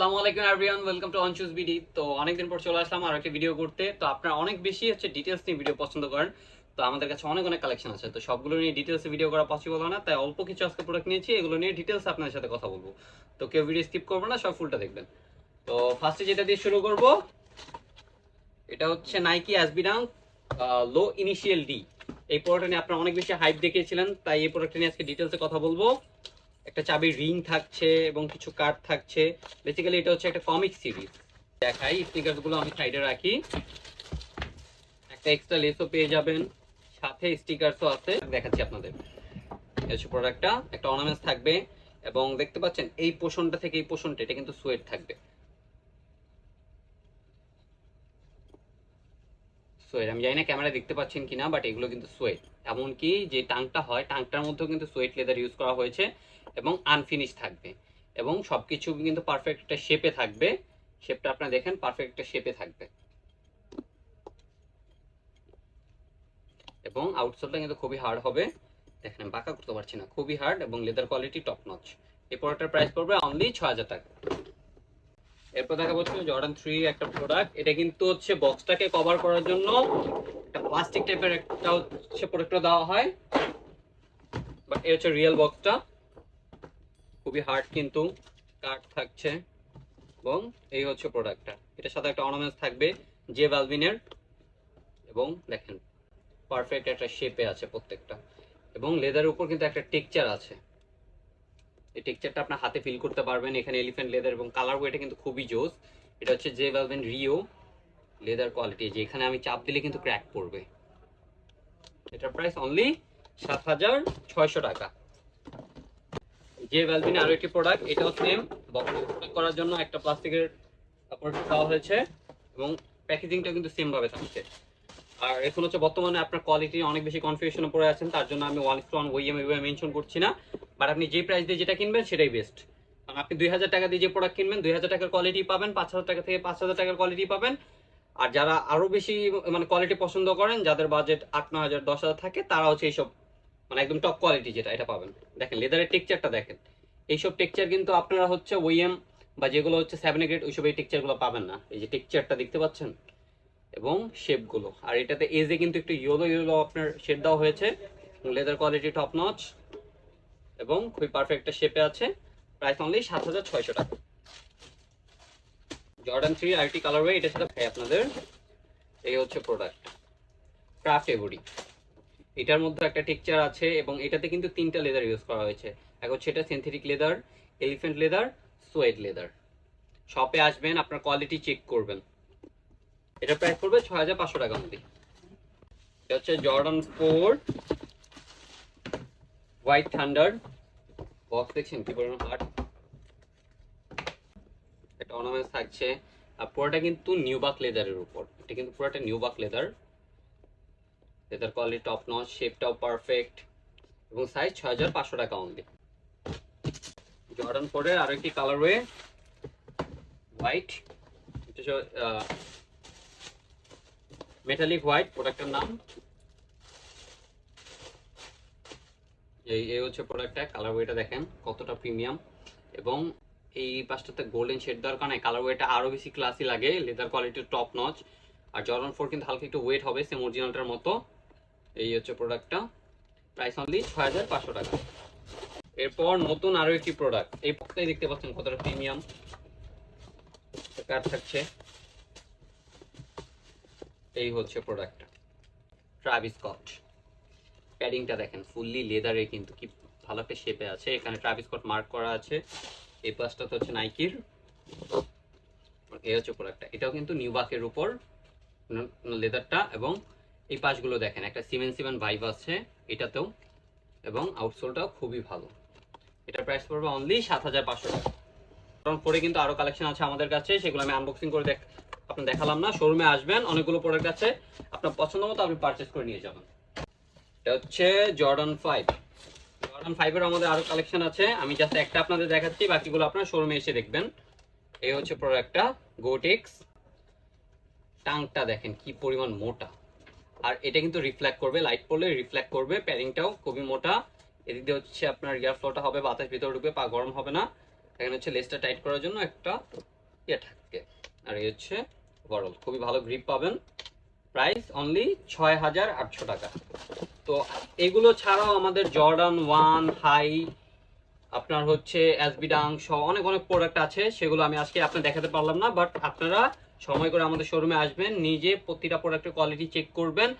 আসসালামু আলাইকুম everyone welcome to অনচুজ বিডি তো অনেকদিন পর চলে আসলাম আর একটা ভিডিও করতে। তো আপনারা অনেক বেশি হচ্ছে ডিটেলস নিয়ে ভিডিও পছন্দ করেন। তো আমাদের কাছে অনেক অনেক কালেকশন আছে। তো সবগুলো নিয়ে ডিটেলসে ভিডিও করা পসিবল হয় না। তাই অল্প কিছু আজকে প্রোডাক্ট নিয়েছি, এগুলো নিয়ে ডিটেলস আপনাদের সাথে কথা বলব। তো কেউ ভিডিও স্কিপ করবে না, সব ফুলটা দেখবেন। তো ফার্স্টে যেটা দিয়ে শুরু করব, এটা হচ্ছে Nike SB dunk low initial D এই প্রোডাক্টটা নিয়ে আপনারা অনেক বেশি হাইপ দেখিয়েছিলেন, তাই এই প্রোডাক্টটা নিয়ে আজকে ডিটেলসে কথা বলব। একটা চাবির রিং থাকছে এবং কিছু কার্ড থাকছে। বেসিক্যালি এটা হচ্ছে একটা কমিক সিরিজ দেখাই স্টিকারগুলো আমি সাইডে রাখি। একটা এক্সট্রা লেসও পেয়ে যাবেন। সাথে স্টিকারসও আছে। দেখাচ্ছি আপনাদের। হচ্ছে প্রোডাক্টটা একটা অর্নামেন্টস থাকবে। এবং দেখতে পাচ্ছেন, এই পোষণটা থেকে এই পোষণটা এটা কিন্তু সোয়েট থাকবে। সোয়েট। আমি জানি না ক্যামেরা দেখতে পাচ্ছেন কিনা বাট এগুলো কিন্তু সোয়েট। এমনকি যে টাংটা হয়, টাংটার মধ্যেও কিন্তু সোয়েট লেদার ইউজ করা হয়েছে এবং আনফিনিশ থাকবে। এবং সবকিছু কিন্তু পারফেক্ট একটা শেপে থাকবে। শেপটা আপনারা দেখেন পারফেক্ট একটা শেপে থাকবে। এবং আউটসোলটা কিন্তু খুবই হার্ড হবে। দেখেন, বাঁকা করতে পারছি না। খুবই হার্ড এবং লেদার কোয়ালিটি টপ নচ এই প্রোডাক্টের প্রাইস পড়বে অনলি ছ হাজার টাকা। এরপর দেখা হচ্ছে জর্ডান থ্রি একটা প্রোডাক্ট এটা কিন্তু হচ্ছে বক্সটাকে কভার করার জন্য একটা প্লাস্টিক টাইপের একটা হচ্ছে প্রোডাক্টটা দেওয়া হয়। বাট এই হচ্ছে রিয়েল বক্সটা খুবই হার্ড কিন্তু কাঠ থাকছে। এবং এই হচ্ছে প্রোডাক্টটা এটার সাথে একটা অর্নামেন্টস থাকবে জে ভ্যালভিনের এবং দেখেন পারফেক্ট একটা শেপে আছে প্রত্যেকটা। এবং লেদারের উপর কিন্তু একটা টেক্সচার আছে। এই টেক্সচারটা আপনার হাতে ফিল করতে পারবেন। এখানে এলিফ্যান্ট লেদার এবং কালার ওয়েটা কিন্তু খুবই জোস। এটা হচ্ছে J Balvin Rio leather quality যে এখানে আমি চাপ দিলে কিন্তু ক্র্যাক পড়বে। এটার প্রাইস অনলি সাত হাজার ছয়শো টাকা। যে ভ্যালভিনে আরও একটি প্রোডাক্ট এটাও সেম বক্স করার জন্য একটা প্লাস্টিকের প্রোডাক্ট দেওয়া হয়েছে এবং প্যাকেজিংটা কিন্তু সেম ভাবে থাকছে। আর এখন হচ্ছে বর্তমানে আপনার কোয়ালিটি অনেক বেশি কনফিউশনে পড়ে আছেন, তার জন্য আমি ওয়ান টু ওয়ান ওইএম এভাবে মেনশন করছি না। বাট আপনি যে প্রাইস দিয়ে যেটা কিনবেন সেটাই বেস্ট আপনি দুই হাজার টাকা দিয়ে যে প্রোডাক্ট কিনবেন, দুই হাজার টাকার কোয়ালিটি পাবেন, পাঁচ হাজার টাকা থেকে পাঁচ হাজার টাকার কোয়ালিটি পাবেন। আর যারা আরও বেশি মানে কোয়ালিটি পছন্দ করেন, যাদের বাজেট আট, নয় হাজার, দশ হাজার থাকে তারা হচ্ছে এইসব মানে একদম টপ কোয়ালিটি যেটা, এটা পাবেন। দেখেন লেদারের টেক্সচারটা দেখেন। এইসব টেক্সচার কিন্তু আপনারা হচ্ছে ওইএম বা যেগুলো হচ্ছে সেভেন গ্রেড ওইসব এই টেক্সচারগুলো পাবেন না। এই যে টেক্সচারটা দেখতে পাচ্ছেন? এবং শেপগুলো আর এটাতে এজে কিন্তু একটু ইয়েলো ইয়েলো আপনার শেড দেওয়া হয়েছে। লেদার কোয়ালিটি টপ নচ এবং খুবই পারফেক্ট একটা শেপে আছে। প্রাইস অনলি সাত হাজার ছয়শো টাকা। জর্ডান থ্রি আইটি কালারওয়ে এটার সাথে ভাই আপনাদের। এই হচ্ছে প্রোডাক্ট ক্রাফট এগুডি এটার মধ্যে একটা টেক্সচার আছে এবং এটাতে কিন্তু তিনটা লেদার ইউজ করা হয়েছে। এক হচ্ছে এটা synthetic leather elephant leather suede leather শপে আসবেন, আপনার কোয়ালিটি চেক করবেন। এটা প্রাইস পড়বে ছয় হাজার পাঁচশো টাকা মধ্যে এটা হচ্ছে Jordan four white thunder box দেখছেন? কি পরিমাণ হার্ড একটা অর্নামেন্টস থাকছে। আর পুরোটা কিন্তু নিউবাক লেদারের উপর। এটা কিন্তু পুরোটা nubuck leather leather quality top notch শেপটাও perfect এবং সাইজ ছয় হাজার পাঁচশো টাকা অনলি জর্ডান ফোরের আরেকটি কালারওয়ে হোয়াইট মেটালিক হোয়াইট প্রোডাক্টের নাম। এই এই হচ্ছে প্রোডাক্টটা কালার ওয়েটা দেখেন কতটা প্রিমিয়াম এবং এই পাশটাতে গোল্ডেন শেড দেওয়ার কারণে কালার ওয়েটা আরও বেশি ক্লাসি লাগে লেদার কোয়ালিটির টপ নচ আর জর্ডন ফোর কিন্তু হালকা একটু ওয়েট হবে সেম অরিজিনালটার মতো। এই হচ্ছে প্রোডাক্টটা প্রাইস অনলি ছয় হাজার পাঁচশো টাকা। এরপর নতুন আরও একটি প্রোডাক্ট এই পক্ষটাই দেখতে পাচ্ছেন কতটা প্রিমিয়াম কার থাকছে। এই হচ্ছে প্রোডাক্টটা ট্রাভিস স্কট প্যাডিংটা দেখেন, ফুললি লেদারে কিন্তু কি ভালো একটা শেপে আছে। এখানে ট্রাভিস স্কট মার্ক করা আছে। এই পাশটা তো হচ্ছে নাইকির এই হচ্ছে প্রোডাক্টটা এটাও কিন্তু নিউবাকের উপর লেদারটা এবং এই পাশগুলো দেখেন, একটা সিমেন্ট সিমেন্ট ভাইব আছে এটাতেও এবং আউটসোলটাও খুবই ভালো। এটা প্রাইস পড়বে অনলি সাত হাজার পাঁচশো টাকা। পরে কিন্তু আরও কালেকশন আছে আমাদের কাছে, সেগুলো আমি আনবক্সিং করে দেখ আপনার দেখালাম না। শোরুমে আসবেন, অনেকগুলো প্রোডাক্ট আছে। আপনার পছন্দ মতো আপনি পারচেস করে নিয়ে যাবেন। এটা হচ্ছে জর্ডান ফাইভ জর্ডান ফাইভের আমাদের আরও কালেকশন আছে। আমি জাস্ট একটা আপনাদের দেখাচ্ছি, বাকিগুলো আপনার শোরুমে এসে দেখবেন। এই হচ্ছে প্রোডাক্টটা গোটেক্স টাংটা দেখেন, কি পরিমাণ মোটা। আর এটা কিন্তু রিফ্লেক্ট করবে লাইট পড়লে রিফ্লেক্ট করবে প্যারিংটাও খুবই মোটা। এদিক দিয়ে হচ্ছে আপনার ইয়ার ফ্লোটা হবে, বাতাস ভিতরে ঢুকবে, পা গরম হবে না। এখানে হচ্ছে লেসটা টাইট করার জন্য একটা ইয়ে থাকে। আর এই হচ্ছে ওভারঅল খুবই ভালো গ্রিপ পাবেন। প্রাইস অনলি ছয় হাজার আটশো টাকা। তো এগুলো ছাড়াও আমাদের জর্ডান ওয়ান হাই আপনার হচ্ছে এসবি ডাং সহ অনেক অনেক প্রোডাক্ট আছে। সেগুলো আমি আজকে আপনার দেখাতে পারলাম না বাট আপনারা সময় করে আমাদের শোরুমে আসবেন, নিজে প্রতিটা প্রোডাক্টের কোয়ালিটি চেক করবেন।